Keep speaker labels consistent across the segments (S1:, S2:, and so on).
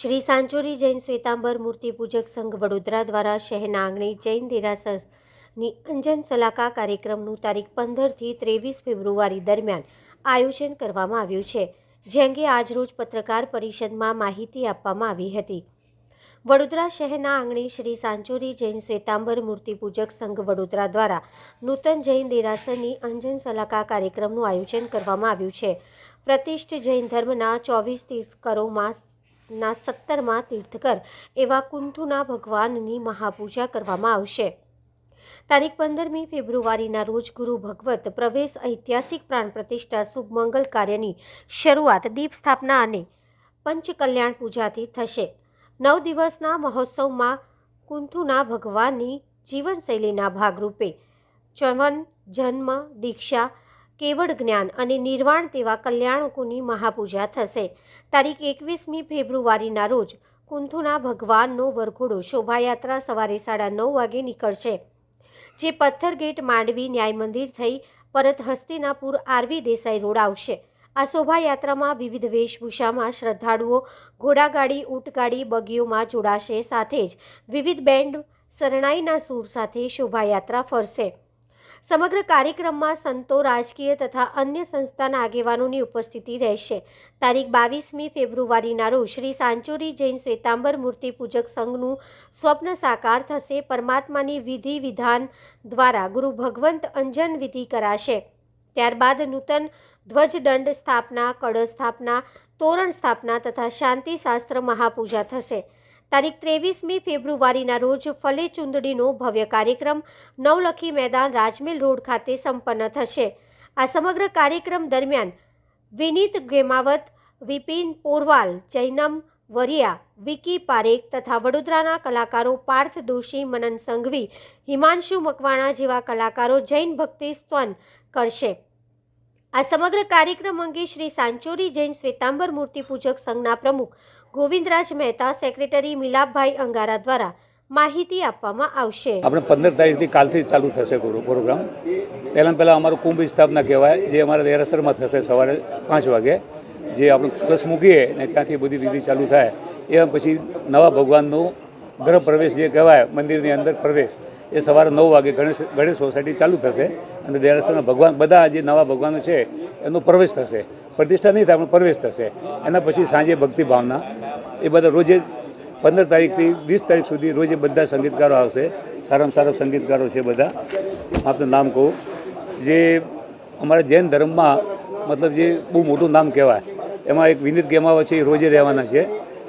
S1: શ્રી સાંચોરી જૈન શ્વેતાંબર મૂર્તિ પૂજક સંઘ વડોદરા દ્વારા શહેરના આંગણે જૈન દેરાસરની અંજન સલાકા કાર્યક્રમનું તારીખ પંદરથી ત્રેવીસ ફેબ્રુઆરી દરમિયાન આયોજન કરવામાં આવ્યું છે, જે અંગે આજરોજ પત્રકાર પરિષદમાં માહિતી આપવામાં આવી હતી. વડોદરા શહેરના આંગણે શ્રી સાંચોરી જૈન શ્વેતાંબર મૂર્તિ પૂજક સંઘ વડોદરા દ્વારા નૂતન જૈન દેરાસરની અંજન સલાકા કાર્યક્રમનું આયોજન કરવામાં આવ્યું છે. પ્રતિષ્ઠ જૈન ધર્મના ચોવીસ તીર્થકરોમાં ના સત્તરમાં તીર્થકર એવા કુંથુના ભગવાનની મહાપૂજા કરવામાં આવશે. તારીખ પંદરમી ફેબ્રુઆરીના રોજ ગુરુ ભગવત પ્રવેશ ઐતિહાસિક પ્રાણ પ્રતિષ્ઠા શુભ મંગલ કાર્યની શરૂઆત દીપ સ્થાપના અને પંચકલ્યાણ પૂજાથી થશે. નવ દિવસના મહોત્સવમાં કુંથુના ભગવાનની જીવનશૈલીના ભાગરૂપે ચવન જન્મ, દીક્ષા કેવળ જ્ઞાન અને નિર્વાણ તેવા કલ્યાણકોની મહાપૂજા થશે. તારીખ એકવીસમી ફેબ્રુઆરીના રોજ કુંથુના ભગવાનનો વરઘોડો શોભાયાત્રા સવારે સાડા નવ વાગે નીકળશે, જે પથ્થર ગેટ માંડવી ન્યાય મંદિર થઈ પરત હસ્તિનાપુર આરવી દેસાઈ રોડ આવશે. આ શોભાયાત્રામાં વિવિધ વેશભૂષામાં શ્રદ્ધાળુઓ, ઘોડાગાડી, ઊંટગાડી, બગીઓમાં જોડાશે, સાથે જ વિવિધ બેન્ડ શરણાઈના સૂર સાથે શોભાયાત્રા ફરશે. સમગ્ર કાર્યક્રમમાં સંતો, રાજકીય તથા અન્ય સંસ્થાના આગેવાનોની ઉપસ્થિતિ રહેશે. તારીખ બાવીસમી ફેબ્રુઆરીના રોજ શ્રી સાંચોરી જૈન શ્વેતાંબર મૂર્તિ પૂજક સંઘનું સ્વપ્ન સાકાર થશે. પરમાત્માની વિધિ વિધાન દ્વારા ગુરુ ભગવંત અંજન વિધિ કરાશે. ત્યારબાદ નૂતન ધ્વજદંડ સ્થાપના, કળશ સ્થાપના, તોરણ સ્થાપના તથા શાંતિ શાસ્ત્ર મહાપૂજા થશે. તારીખ ત્રેવીસમી ફેબ્રુઆરીના રોજ ફલે ચૂંદડીનો ભવ્ય કાર્યક્રમ નવલખી મેદાન રાજમેલ રોડ ખાતે સંપન્ન થશે. આ સમગ્ર કાર્યક્રમ દરમિયાન વિનીત ગેમાવત, વિપિન પોરવાલ, જૈનમ વરિયા, વિકી પારેખ તથા વડોદરાના કલાકારો પાર્થ દોશી, મનન સંઘવી, હિમાંશુ મકવાણા જેવા કલાકારો જૈન ભક્તિ સ્તન કરશે. આ સમગ્ર કાર્યક્રમ અંગે શ્રી સાંચોરી જૈન શ્વેતાંબર મૂર્તિ પૂજક સંઘના પ્રમુખ ગોવિંદરાજ મહેતા, સેક્રેટરી મિલાપભાઈ અંગારા દ્વારા માહિતી આપવામાં આવશે.
S2: આપણે પંદર તારીખથી કાલથી ચાલુ થશે પ્રોગ્રામ. પહેલાં પહેલાં અમારું કુંભ સ્થાપના કહેવાય, જે અમારા દેરાસરમાં થશે સવારે પાંચ વાગે. જે આપણે કલશ મૂકીએ ને ત્યાંથી બધી વિધિ ચાલુ થાય. એ પછી નવા ભગવાનનું ગૃહ પ્રવેશ જે કહેવાય, મંદિરની અંદર પ્રવેશ, એ સવારે નવ વાગે ગણેશ ગણેશ સોસાયટી ચાલુ થશે અને દેરાસરના ભગવાન, બધા જે નવા ભગવાનો છે, એનો પ્રવેશ થશે. પ્રતિષ્ઠા નહીં થાય, પણ પ્રવેશ થશે. એના પછી સાંજે ભક્તિ ભાવના એ બધા રોજે પંદર તારીખથી વીસ તારીખ સુધી રોજે બધા સંગીતકારો આવશે. સારામાં સારા સંગીતકારો છે બધા. આપનું નામ કહું. જે અમારા જૈન ધર્મમાં મતલબ જે બહુ મોટું નામ કહેવાય. એમાં એક વિનીત ગેમાવા છે, એ રોજે રહેવાના છે.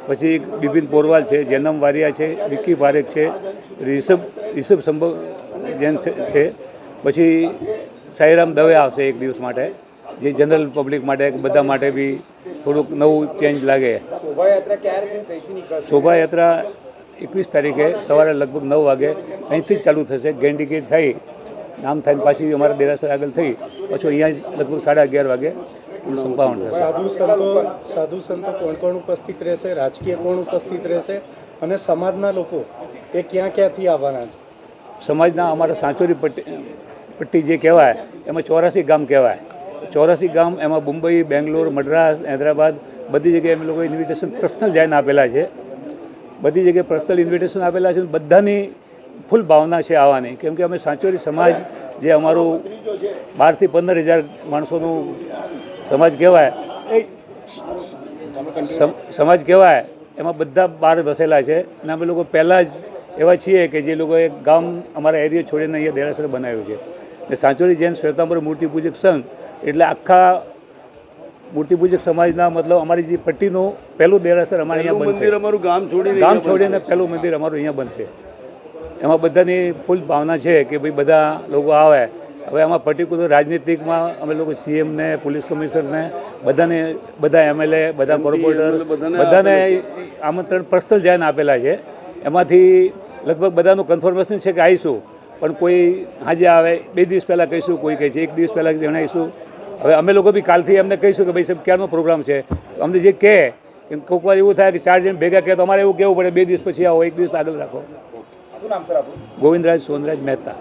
S2: પછી એક બિપિન પોરવાલ છે, જૈનમ વારિયા છે, વિક્કી પારેખ છે, રિષભ રિષભ સંભવ જૈન છે- પછી સાઈરામ દવે આવશે એક દિવસ માટે. જે જનરલ પબ્લિક માટે બધા માટે બી થોડુંક નવું ચેન્જ લાગે.
S3: શોભાયાત્રા
S2: એકવીસ તારીખે સવારે લગભગ નવ વાગે અહીંથી જ ચાલુ થશે. ગેન્ડિકેટ થઈ નામ થઈને પાછી અમારા દેરાસર આગળ થઈ પછી અહીંયા જ લગભગ સાડા અગિયાર વાગે એનું સંપાવન થશે.
S3: સાધુ સંતો સાધુ સંતો કોણ કોણ ઉપસ્થિત રહેશે? રાજકીય કોણ ઉપસ્થિત રહેશે? અને સમાજના લોકો એ ક્યાં ક્યાંથી આવવાના છે?
S2: સમાજના અમારા સાંચોરી પટ્ટી પટ્ટી જે કહેવાય એમાં ચોરાસી ગામ કહેવાય. ચોરાસી ગામ, એમાં મુંબઈ, બેંગ્લોર, મદ્રાસ, હૈદરાબાદ, બધી જગ્યાએ અમે લોકો ઇન્વિટેશન પર્સનલ જઈને આપેલા છે. બધી જગ્યાએ પર્સનલ ઇન્વિટેશન આપેલા છે બધાની ફૂલ ભાવના છે આવવાની કેમ કે અમે સાંચોરી સમાજ, જે અમારું બારથી પંદર હજાર માણસોનું સમાજ કહેવાય, એ સમ- સમાજ કહેવાય, એમાં બધા બહાર વસેલા છે. અને અમે લોકો પહેલાં જ એવા છીએ કે જે લોકોએ ગામ અમારા એરિયા છોડીને અહીંયા દેરાસર બનાવ્યું છે. ને સાંચોરી જૈન શ્વેતાંબર મૂર્તિ પૂજક સંઘ એટલે આખા મૂર્તિપૂજક સમાજના મતલબ અમારી જે પટ્ટીનું પહેલું દેરાસર અમારે અહીંયા બનશે.
S4: અમારું ગામ છોડીને
S2: ગામ છોડીને પહેલું મંદિર અમારું અહીંયા બનશે. એમાં બધાની ફૂલ ભાવના છે કે ભાઈ બધા લોકો આવે. હવે આમાં પર્ટિક્યુલર રાજનીતિકમાં અમે લોકો સીએમને પોલીસ કમિશનરને બધાને બધા એમએલએ બધા કોર્પોરેટર
S4: બધાને
S2: આમંત્રણ પર્સનલ જઈને આપેલા છે. એમાંથી લગભગ બધાનું કન્ફર્મેશન છે કે આવીશું પણ કોઈ હાજે આવે બે દિવસ પહેલાં કહીશું કોઈ કહે છે એક દિવસ પહેલાં જણાવીશું. હવે અમે લોકો બી કાલથી એમને કહીશું કે ભાઈ સાહેબ ક્યારનો પ્રોગ્રામ છે? અમને જે કહે કે કોઈક વાર એવું થાય કે ચાર જણ ભેગા કહે તો અમારે એવું કહેવું પડે બે દિવસ પછી આવો એક દિવસ આગળ રાખો.
S3: શું નામ સર
S2: ગોવિંદરાજ સોનરાજ મહેતા.